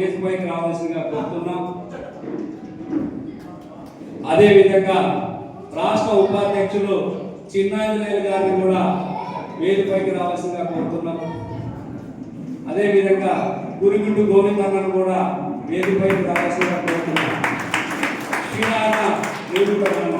Stage పైకి రావాల్సిందిగా కోరుతున్నాం. అదేవిధంగా రాష్ట్ర ఉపాధ్యక్షులు చిన్నాంజనేయులు గారిని కూడా వేదికపైకి రావాల్సిందిగా కోరుతున్నాం. అదేవిధంగా గురిగుండు గోవిందన్నను కూడా వేదికపైకి రావాల్సిందిగా కోరుతున్నాం. శ్రీనారాయణ వేదికపైన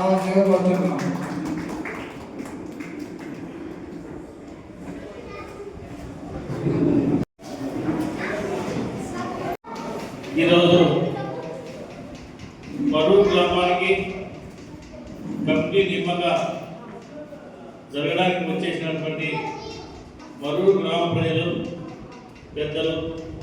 రావాల్సిందిగా కోరుతున్నాం ఈరోజు మరూరు గ్రామానికి కమిటీ నిమ్మక జరగడానికి వచ్చేసినటువంటి మరూరు గ్రామ ప్రజలు పెద్దలు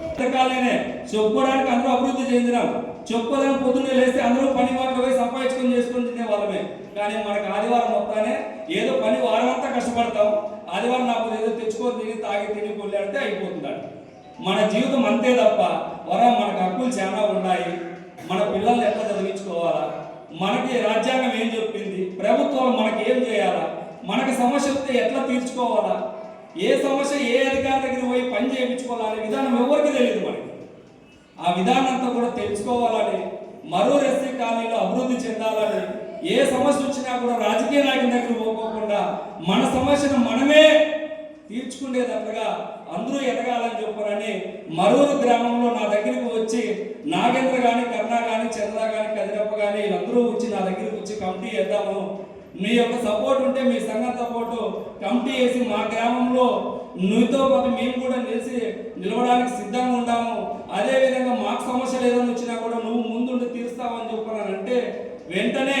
పుస్తకాలనే చెప్పుకోవడానికి అందరూ అభివృద్ధి చెందినాం చెప్పుకోదానికి పొద్దున్నే లేస్తే అందరూ పని వాటిలో పోయి సంపాదించుకొని చేసుకొని తినే వాళ్ళమే కానీ మనకు ఆదివారం మొత్తానే ఏదో పని వారం అంతా కష్టపడతాం ఆదివారం నాకు ఏదో తెచ్చుకొని తిని తాగి తిని కొల్లాడితే అయిపోతుందండి మన జీవితం అంతే తప్ప వరం మనకు హక్కులు చాలా ఉన్నాయి. మన పిల్లల్ని ఎట్లా చదివించుకోవాలా? మనకి రాజ్యాంగం ఏం చెప్పింది? ప్రభుత్వం మనకి ఏం చేయాలా? మనకి సమస్య వస్తే ఎట్లా తీర్చుకోవాలా? ఏ సమస్య ఏ అధికారి దగ్గర పోయి పని చేయించుకోవాలనే విధానం ఎవరికి తెలియదు మనకి. ఆ విధానం అంతా కూడా తెలుసుకోవాలని మరో ఎస్సీ కాలనీలో అభివృద్ధి చెందాలని ఏ సమస్య వచ్చినా కూడా రాజకీయ నాయకుల దగ్గర పోకోకుండా మన సమస్యను మనమే తీర్చుకునేటట్లుగా అందరూ ఎదగాలని చెప్పారని మరూరు గ్రామంలో నా దగ్గరికి వచ్చి నాగేంద్ర కానీ కరుణ కానీ చంద్ర కానీ కదిరప్ప కానీ వీళ్ళందరూ వచ్చి నా దగ్గరికి వచ్చి కమిటీ వేద్దాము. మీ యొక్క సపోర్ట్ ఉంటే మీ సంఘం సపోర్టు కమిటీ వేసి మా గ్రామంలో నువ్వుతో పాటు మేము కూడా నిలిచి నిలవడానికి సిద్ధంగా ఉంటాము అదేవిధంగా మాకు సమస్యలు ఏదైనా వచ్చినా కూడా నువ్వు ముందుండి తీరుస్తావని చెప్పానంటే వెంటనే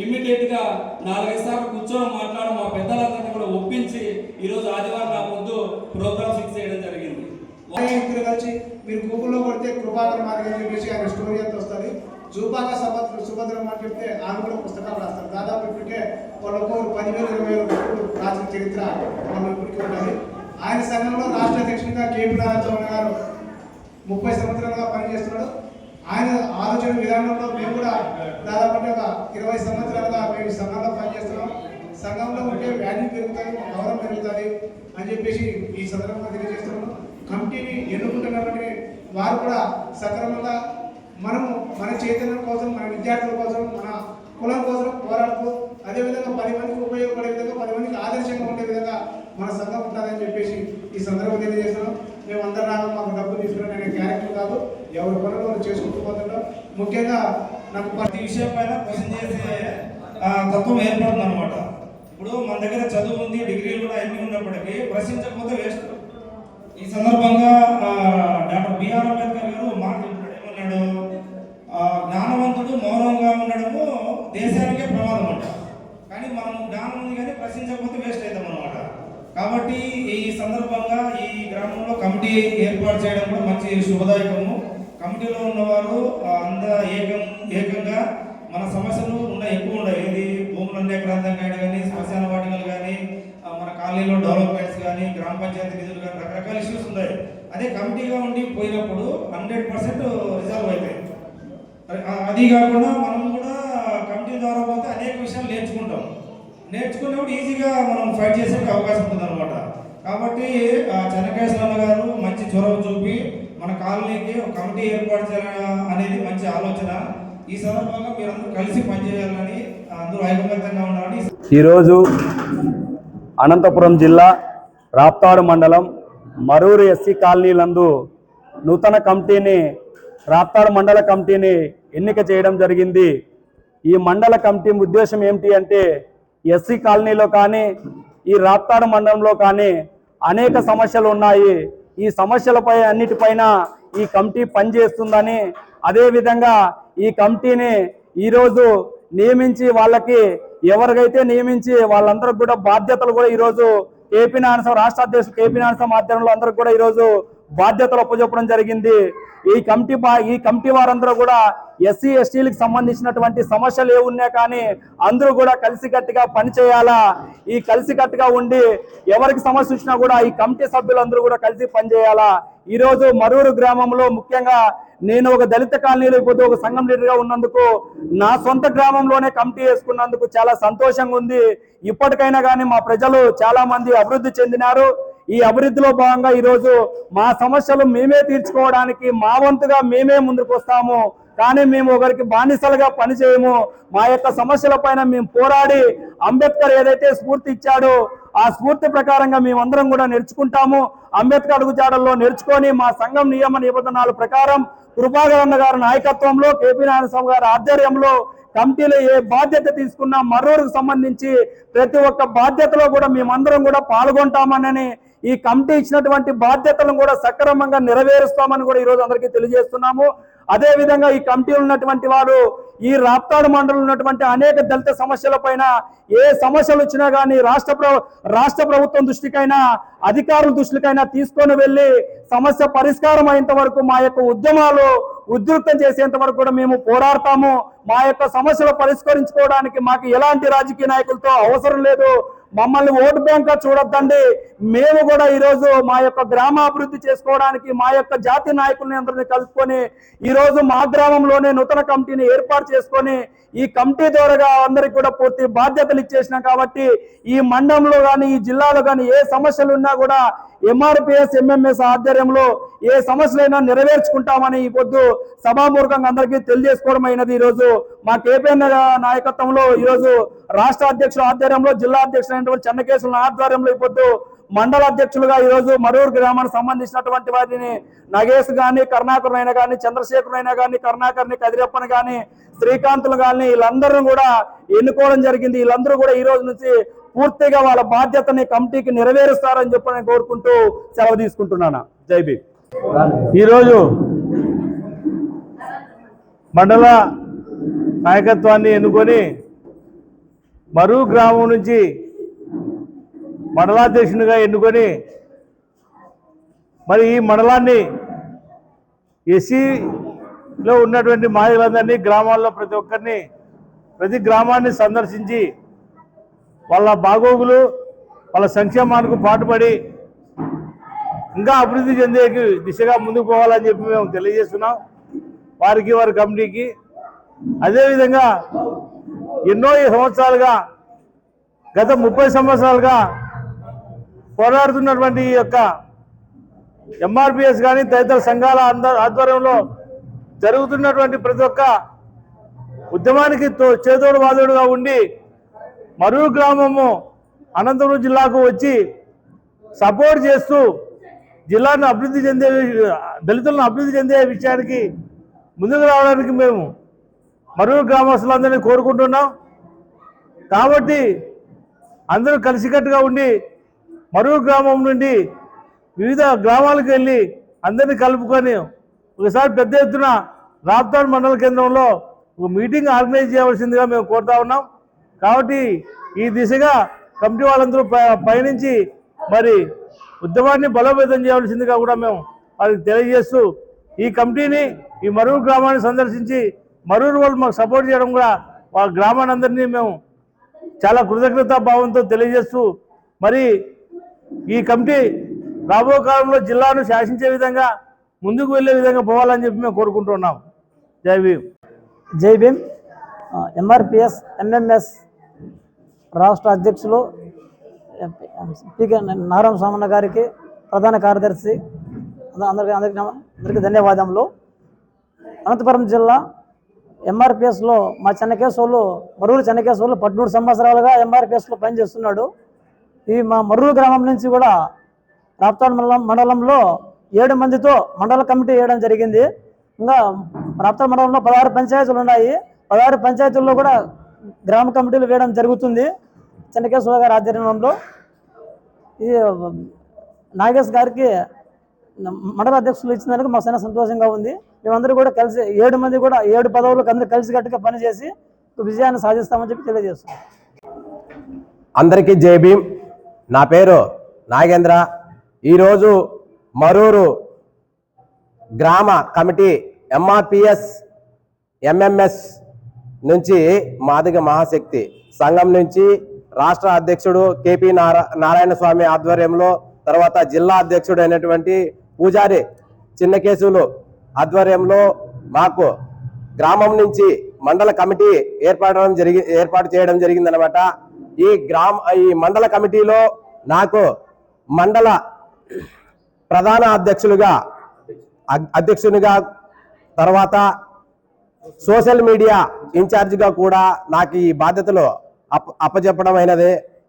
ఇమ్మీడియట్గా నాలుగైదు సార్లు కూర్చొని మాట్లాడడం మా పెద్దలందరినీ కూడా ఒప్పించి ఈరోజు ఆదివారం నా ముందు ప్రోగ్రామ్ ఫిక్స్ చేయడం జరిగింది. వ్యక్తులు కలిసి మీరు గూగుల్లో కొడితే కృపాకర్ మార్గం అని చెప్పేసి ఆయన స్టోరీ అంతా వస్తుంది. జూపాక సుభద్ర సుభద్రం అని చెప్తే ఆమె కూడా పుస్తకాలు రాస్తారు. దాదాపు ఇప్పటికే వాళ్ళు ఒక్కొక్కరు ఇరవై వేల రాసిన చరిత్ర వాళ్ళు ఇప్పటికీ ఉన్నది. ఆయన సంఘంలో రాష్ట్ర అధ్యక్షుడిగా కేపీ నారాయణ గారు ముప్పై సంవత్సరాలుగా పనిచేస్తున్నాడు. ఆయన ఆలోచన విధానంలో మేము కూడా దాదాపు ఒక ఇరవై సంవత్సరాలుగా మేము సంఘంలో పనిచేస్తున్నాం. సంఘంలో ఉంటే వాల్యూ పెరుగుతుంది గౌరవం పెరుగుతుంది అని చెప్పేసి ఈ సందర్భంగా తెలియజేస్తున్నాము కమిటీని ఎన్నుకుంటున్నారని వారు కూడా సక్రమంగా మనము మన చైతన్యం కోసం మన విద్యార్థుల కోసం మన కులం కోసం పోరాడుతూ అదేవిధంగా పది మందికి ఉపయోగపడే విధంగా పది మందికి ఆదర్శంగా ఉండే విధంగా మన సంఘం ఉంటుందని చెప్పేసి ఈ సందర్భంగా తెలియజేస్తున్నాం. మేము అందరం రాగా మాకు డబ్బులు ముఖ్యంగా నాకు ప్రతి విషయం పైన క్వశ్చన్ చేసే తత్వం ఏర్పడుతుంది అనమాట ఇప్పుడు మన దగ్గర చదువు ఉంది డిగ్రీలు కూడా అన్ని ఉన్నప్పటికీ ప్రశ్నించకపోతే వేస్ట్. ఈ సందర్భంగా డాక్టర్ బిఆర్ అంబేద్కర్ గారు మాట్లాడుతున్నాడు ఏమన్నాడు? జ్ఞానవంతుడు మౌనంగా ఉండడము దేశానికే ప్రమాదం అంట కానీ మనం జ్ఞానం ఉంది కానీ ప్రశ్నించకపోతే వేస్ట్ అవుతాం అనమాట కాబట్టి ఈ సందర్భంగా ఈ గ్రామంలో కమిటీ ఏర్పాటు చేయడం కూడా మంచి శుభదాయకము. కమిటీలో ఉన్నవారు అంద ఏకం ఏకంగా మన సమస్యలు ఉన్నాయి ఎక్కువ ఉన్నాయి ఏది భూములన్నీ ఎకరాంతంగా కానీ శ్మశాన వాటికలు కానీ మన కాలనీలో డెవలప్మెంట్స్ కానీ గ్రామ పంచాయతీ నిధులు కానీ రకరకాల ఇష్యూస్ ఉన్నాయి. అదే కమిటీగా ఉండి పోయినప్పుడు హండ్రెడ్ పర్సెంట్ రిజాల్వ్ అవుతాయి అది కాకుండా మనం కూడా కమిటీ ద్వారా పోతే అనేక విషయాలు నేర్చుకుంటాం. నేర్చుకున్నప్పుడు ఈజీగా మనం ఫైట్ చేసే అవకాశం ఉంటుంది అనమాట కాబట్టి చెన్నకేశ్వర గారు మంచి చొరవ చూపి మన కాలనీకి ఒక కమిటీ ఏర్పాటు చేయాలని అనేది మంచి ఆలోచన. ఈ సందర్భంగా మీరందరూ కలిసి పనిచేయాలని అందరూ ఐకమత్యంగా ఉండాలని ఈరోజు అనంతపురం జిల్లా రాప్తాడు మండలం మరూరు ఎస్సీ కాలనీలందు నూతన కమిటీని రాప్తాడు మండల కమిటీని ఎన్నిక చేయడం జరిగింది. ఈ మండల కమిటీ ఉద్దేశం ఏమిటి అంటే ఎస్సీ కాలనీలో కానీ ఈ రాప్తాడు మండలంలో కానీ అనేక సమస్యలు ఉన్నాయి. ఈ సమస్యలపై అన్నిటిపైన ఈ కమిటీ పనిచేస్తుందని అదేవిధంగా ఈ కమిటీని ఈరోజు నియమించి వాళ్ళకి ఎవరికైతే నియమించి వాళ్ళందరికి కూడా బాధ్యతలు కూడా ఈరోజు కేపీ నారాయణ రాష్ట్ర అధ్యక్షుడు కేపీ నారాయణ ఆధ్వర్యంలో అందరికి కూడా ఈరోజు బాధ్యతలు అప్పచెప్పడం జరిగింది. ఈ కమిటీ ఈ కమిటీ వారందరూ కూడా ఎస్సీ ఎస్టీలకు సంబంధించినటువంటి సమస్యలు ఏమున్నా కానీ అందరూ కూడా కలిసికట్టుగా పనిచేయాలా? ఈ కలిసికట్టుగా ఉండి ఎవరికి సమస్య వచ్చినా కూడా ఈ కమిటీ సభ్యులందరూ కూడా కలిసి పనిచేయాలా? ఈరోజు మరూరు గ్రామంలో ముఖ్యంగా నేను ఒక దళిత కాలనీలో ఇప్పుడు ఒక సంఘం లీడర్గా ఉన్నందుకు నా సొంత గ్రామంలోనే కమిటీ వేసుకున్నందుకు చాలా సంతోషంగా ఉంది. ఇప్పటికైనా కానీ మా ప్రజలు చాలా మంది అభివృద్ధి చెందినారు. ఈ అభివృద్ధిలో భాగంగా ఈరోజు మా సమస్యలు మేమే తీర్చుకోవడానికి మా వంతుగా మేమే ముందుకు వస్తాము. కానీ మేము ఒకరికి బానిసలుగా పనిచేయము మా యొక్క సమస్యల పైన మేము పోరాడి అంబేద్కర్ ఏదైతే స్ఫూర్తి ఇచ్చాడో ఆ స్ఫూర్తి ప్రకారంగా మేమందరం కూడా నేర్చుకుంటాము. అంబేద్కర్ అడుగుజాడల్లో నేర్చుకొని మా సంఘం నియమ నిబంధనల ప్రకారం కృపాకరణ గారి నాయకత్వంలో కేపీ నారాయణస్వామి గారి ఆధ్వర్యంలో కమిటీలో ఏ బాధ్యత తీసుకున్నా మరోరికి సంబంధించి ప్రతి ఒక్క బాధ్యతలో కూడా మేమందరం కూడా పాల్గొంటామనని ఈ కమిటీ ఇచ్చినటువంటి బాధ్యతలను కూడా సక్రమంగా నెరవేరుస్తామని కూడా ఈరోజు అందరికీ తెలియజేస్తున్నాము. అదేవిధంగా ఈ కమిటీలో ఉన్నటువంటి వారు ఈ రాప్తాడు మండలం ఉన్నటువంటి అనేక దళిత సమస్యల పైన ఏ సమస్యలు వచ్చినా కానీ రాష్ట్ర రాష్ట్ర ప్రభుత్వం దృష్టికైనా అధికారుల దృష్టికైనా తీసుకొని వెళ్ళి సమస్య పరిష్కారం అయ్యేంత వరకు మా యొక్క ఉద్యమాలు ఉధృతం చేసేంత వరకు కూడా మేము పోరాడతాము. మా యొక్క సమస్యలు పరిష్కరించుకోవడానికి మాకు ఎలాంటి రాజకీయ నాయకులతో అవసరం లేదు. మమ్మల్ని ఓటు బ్యాంక్ చూడొద్దండి. మేము కూడా ఈరోజు మా యొక్క గ్రామాభివృద్ధి చేసుకోవడానికి మా యొక్క జాతి నాయకుల్ని అందరినీ కలుపుకొని ఈరోజు మా గ్రామంలోనే నూతన కమిటీని ఏర్పాటు చేసుకొని ఈ కమిటీ ద్వారా అందరికి కూడా పూర్తి బాధ్యతలు ఇచ్చేసినాం కాబట్టి ఈ మండలంలో కానీ ఈ జిల్లాలో కానీ ఏ సమస్యలు ఉన్నా కూడా ఎంఆర్పిఎస్ ఎంఎంఎస్ ఆధ్వర్యంలో ఏ సమస్యలైనా నెరవేర్చుకుంటామని ఈ పొద్దు సభామూర్ఖంగా అందరికీ తెలియజేసుకోవడం అయినది ఈరోజు మా కేపీఎన్ నాయకత్వంలో ఈరోజు రాష్ట్ర అధ్యక్షుల ఆధ్వర్యంలో జిల్లా అధ్యక్షులైనటువంటి చెన్నకేశ్వర ఆధ్వర్యంలో ఈ పొద్దు మండల అధ్యక్షులుగా ఈరోజు మరూరు గ్రామానికి సంబంధించినటువంటి వారిని నగేష్ గాని కరుణాకర్ అయినా కానీ చంద్రశేఖర్ అయినా కానీ కరుణాకర్ని కదిరప్పని కానీ శ్రీకాంతులు కానీ వీళ్ళందరూ కూడా ఎన్నుకోవడం జరిగింది. వీళ్ళందరూ కూడా ఈ రోజు నుంచి పూర్తిగా వాళ్ళ బాధ్యతని కమిటీకి నెరవేరుస్తారని చెప్పి నేను కోరుకుంటూ సెలవు తీసుకుంటున్నాను. జైబీ ఈరోజు మండల నాయకత్వాన్ని ఎన్నుకొని మరూ గ్రామం నుంచి మండలాధ్యక్షునిగా ఎన్నుకొని మరి ఈ మండలాన్ని ఎస్సీలో ఉన్నటువంటి మహిళలందరినీ గ్రామాల్లో ప్రతి ఒక్కరిని ప్రతి గ్రామాన్ని సందర్శించి వాళ్ళ బాగోగులు వాళ్ళ సంక్షేమానికి పాటుపడి ఇంకా అభివృద్ధి చెందే దిశగా ముందుకు పోవాలని చెప్పి మేము తెలియజేస్తున్నాం. వారికి వారి కమిటీకి. అదేవిధంగా ఎన్నో సంవత్సరాలుగా గత ముప్పై సంవత్సరాలుగా పోరాడుతున్నటువంటి ఈ యొక్క ఎంఆర్పిఎస్ కానీ తదితర సంఘాల అంద- ఆధ్వర్యంలో జరుగుతున్నటువంటి ప్రతి ఒక్క ఉద్యమానికి తో- చేదోడు వాదోడుగా ఉండి మరో గ్రామము అనంతపురం జిల్లాకు వచ్చి సపోర్ట్ చేస్తూ జిల్లాను అభివృద్ధి చెందే దళితులను అభివృద్ధి చెందే విషయానికి ముందుకు రావడానికి మేము మరుగు గ్రామస్తులందరినీ కోరుకుంటున్నాం. కాబట్టి అందరూ కలిసికట్టుగా ఉండి మరుగు గ్రామం నుండి వివిధ గ్రామాలకు వెళ్ళి అందరినీ కలుపుకొని ఒకసారి పెద్ద ఎత్తున రాప్తాడ్ మండల కేంద్రంలో ఒక మీటింగ్ ఆర్గనైజ్ చేయవలసిందిగా మేము కోరుతా ఉన్నాం. కాబట్టి ఈ దిశగా కమిటీ వాళ్ళందరూ పయనించి మరి ఉద్యమాన్ని బలోపేతం చేయవలసిందిగా కూడా మేము వారికి తెలియజేస్తూ ఈ కమిటీని ఈ మరూరు గ్రామాన్ని సందర్శించి మరూరు వాళ్ళు మాకు సపోర్ట్ చేయడం కూడా వాళ్ళ గ్రామాన్ని మేము చాలా కృతజ్ఞతా భావంతో తెలియజేస్తూ మరి ఈ కమిటీ రాబో కాలంలో జిల్లాను శాసించే విధంగా ముందుకు వెళ్ళే విధంగా పోవాలని చెప్పి మేము కోరుకుంటున్నాం. జై భీమ్. జై భీమ్. ఎంఆర్పిఎస్ ఎంఎంఎస్ రాష్ట్ర అధ్యక్షులు పీకే నారాయణ సామన్న గారికి ప్రధాన కార్యదర్శి అందరికీ అందరికీ అందరికీ ధన్యవాదములు. అనంతపురం జిల్లా ఎంఆర్పిఎస్లో మా చెన్నకేశ్వర్లు మరూరు చెన్నకేశవులు పద్మూడు సంవత్సరాలుగా ఎంఆర్పిఎస్లో పనిచేస్తున్నాడు. ఈ మా మరూరు గ్రామం నుంచి కూడా రాప్తాడు మండలం మండలంలో ఏడు మందితో మండల కమిటీ వేయడం జరిగింది. ఇంకా రాప్తాడు మండలంలో పదహారు పంచాయతీలు ఉన్నాయి. పదహారు పంచాయతీల్లో కూడా గ్రామ కమిటీలు వేయడం జరుగుతుంది. చెన్నకేశ్వర గారి ఆధ్వర్యంలో ఈ నాగేష్ గారికి మండల అధ్యక్షులు ఇచ్చినందుకు మాకు చాలా సంతోషంగా ఉంది. మేమందరూ కూడా కలిసి ఏడు మంది కూడా ఏడు పదవులకు అందరూ కలిసికట్టుగా పనిచేసి విజయాన్ని సాధిస్తామని చెప్పి తెలియజేస్తున్నాం. అందరికీ జై భీమ్. నా పేరు నాగేంద్ర. ఈరోజు మరూరు గ్రామ కమిటీ ఎంఆర్పిఎస్ ఎంఎంఎస్ నుంచి మాదిగ మహాశక్తి సంఘం నుంచి రాష్ట్ర అధ్యక్షుడు కేపీ నారా నారాయణ స్వామి ఆధ్వర్యంలో తర్వాత జిల్లా అధ్యక్షుడు అయినటువంటి పూజారి చిన్నకేశులు ఆధ్వర్యంలో మాకు గ్రామం నుంచి మండల కమిటీ ఏర్పడడం జరిగి ఏర్పాటు చేయడం జరిగిందనమాట ఈ గ్రామ ఈ మండల కమిటీలో నాకు మండల ప్రధాన అధ్యక్షులుగా అధ్యక్షునిగా తర్వాత సోషల్ మీడియా ఇన్ఛార్జిగా కూడా నాకు ఈ బాధ్యతలు అప్ అప్పచెప్పడం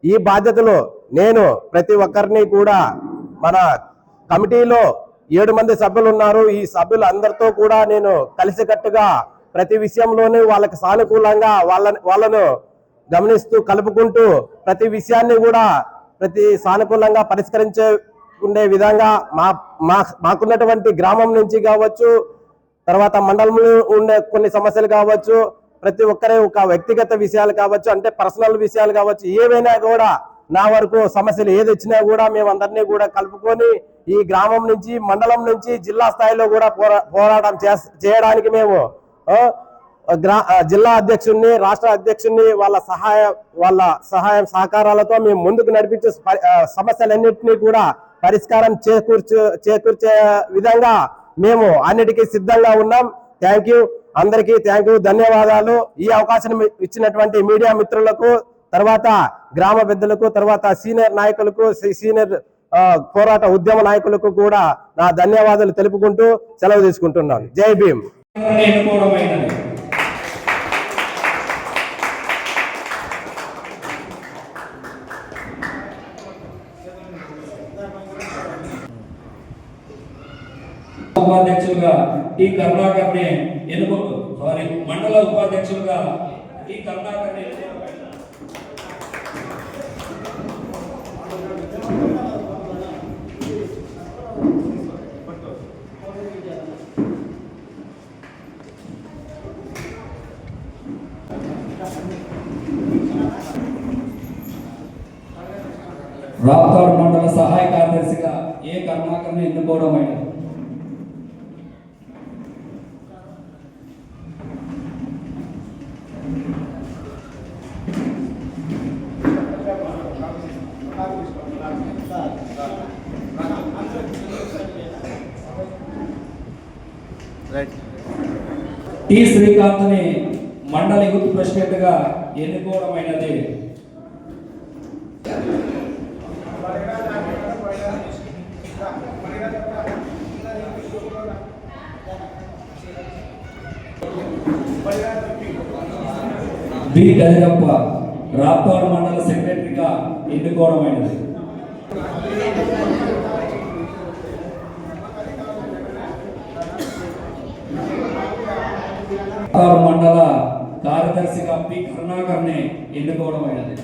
ఈ బాధ్యతలు నేను ప్రతి ఒక్కరిని కూడా మన కమిటీలో ఏడు మంది సభ్యులు ఉన్నారు ఈ సభ్యులు అందరితో కూడా నేను కలిసికట్టుగా ప్రతి విషయంలోనూ వాళ్ళకి సానుకూలంగా వాళ్ళ వాళ్ళను గమనిస్తూ కలుపుకుంటూ ప్రతి విషయాన్ని కూడా ప్రతి సానుకూలంగా పరిష్కరించే ఉండే విధంగా మా మా మాకున్నటువంటి గ్రామం నుంచి కావచ్చు తర్వాత మండలంలో ఉండే కొన్ని సమస్యలు కావచ్చు ప్రతి ఒక్కరి ఒక వ్యక్తిగత విషయాలు కావచ్చు అంటే పర్సనల్ విషయాలు కావచ్చు ఏవైనా కూడా నా వరకు సమస్యలు ఏది వచ్చినా కూడా మేమందరినీ కూడా కలుపుకొని ఈ గ్రామం నుంచి మండలం నుంచి జిల్లా స్థాయిలో కూడా పోరా పోరాటం చేస్- చేయడానికి మేము గ్రా జిల్లా అధ్యక్షుడిని రాష్ట్ర అధ్యక్షుడిని వాళ్ళ సహాయ వాళ్ళ సహాయం సహకారాలతో మేము ముందుకు నడిపించే సమస్యలన్నింటినీ కూడా పరిష్కారం చేకూర్చు చేకూర్చే విధంగా మేము అన్నిటికీ సిద్ధంగా ఉన్నాం. థ్యాంక్ యూ అందరికీ థ్యాంక్ యూ ధన్యవాదాలు. ఈ అవకాశం ఇచ్చినటువంటి మీడియా మిత్రులకు తర్వాత గ్రామ పెద్దలకు తర్వాత సీనియర్ నాయకులకు సీనియర్ పోరాట ఉద్యమ నాయకులకు కూడా నా ధన్యవాదాలు తెలుపుకుంటూ సెలవు తీసుకుంటున్నాను. జై భీమ్. ఉపాధ్యక్షులుగా టి కరుణాకర్ కరుణాకర్ని ఎన్నుకో సారీ మండల ఉపాధ్యక్షులుగా టి కరుణాకర్ని ఎన్నుకోవడమైనది. రాప్తాడు మండల సహాయ కార్యదర్శిగా ఏ కరుణాకర్ని ఎన్నుకోవడమైనది టి శ్రీకాంత్ని మండలి గుర్తు ప్రెసిడెంట్గా ఎన్నుకోవడం అయినది. బి గజగప్ప రాప్తాడు మండల సెక్రటరీగా ఎన్నుకోవడమైనది రాప్తాడు మండల కార్యదర్శిగా పి కరుణాకర్ని ఎన్నుకోవడం అయినది.